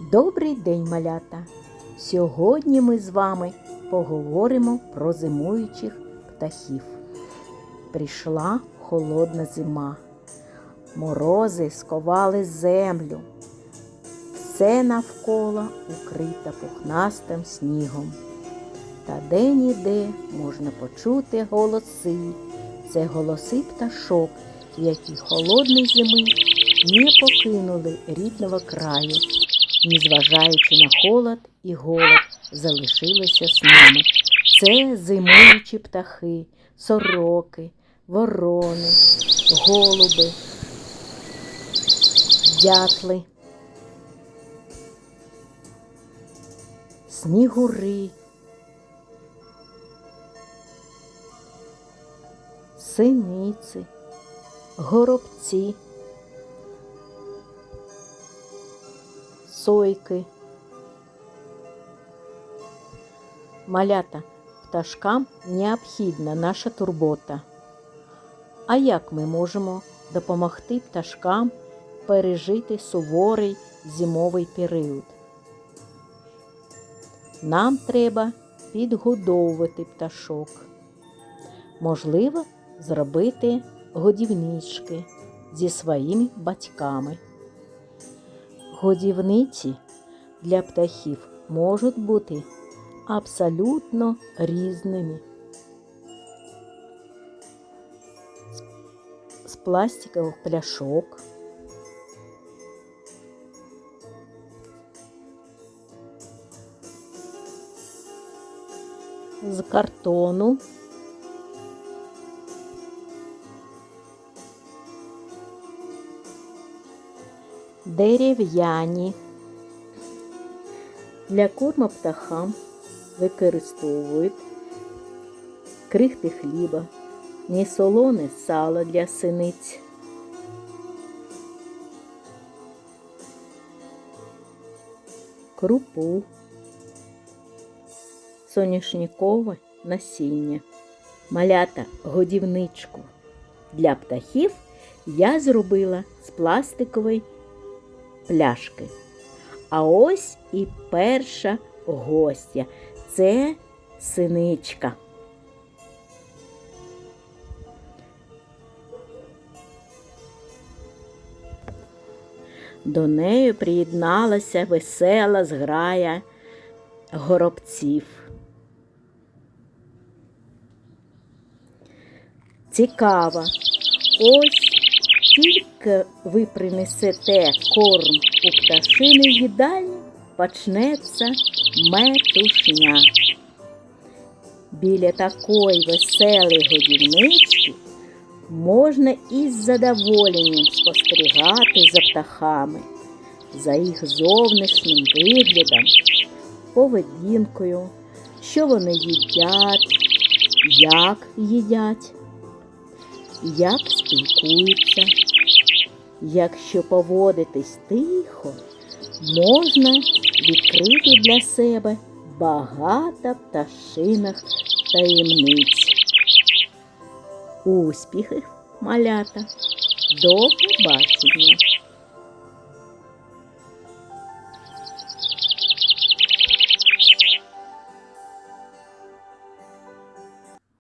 Добрий день, малята! Сьогодні ми з вами поговоримо про зимуючих птахів. Прийшла холодна зима. Морози сковали землю. Все навколо укрито пухнастим снігом. Та де-ніде можна почути голоси. Це голоси пташок, які холодної зими не покинули рідного краю, ні зважаючи на холод і голод, залишилися з ними. Це зимуючі птахи, сороки, ворони, голуби, дятли, снігури, синиці, горобці, сойки. Малята, пташкам необхідна наша турбота. А як ми можемо допомогти пташкам пережити суворий зимовий період? Нам треба підгодовувати пташок. Можливо, зробити годівнички зі своїми батьками. Годівниці для птахів можуть бути абсолютно різними. З- пластикових пляшок. З картону. Дерев'яні. Для корму птахам використовують крихти хліба, несолоне сало для синиць. Крупу, соняшникове насіння, малята годівничку. Для птахів я зробила з пластикової пляшки. А ось і перша гостя. Це синичка. До неї приєдналася весела зграя горобців. Цікаво. Ось тільки ви принесете корм у пташини їдальні, почнеться метушня. Біля такої веселої годівнички можна із задоволенням спостерігати за птахами, за їх зовнішнім виглядом, поведінкою, що вони їдять, як їдять як спілкуються. Якщо поводитись тихо, можна відкрити для себе багато пташиних таємниць. Успіхи, малята! До побачення!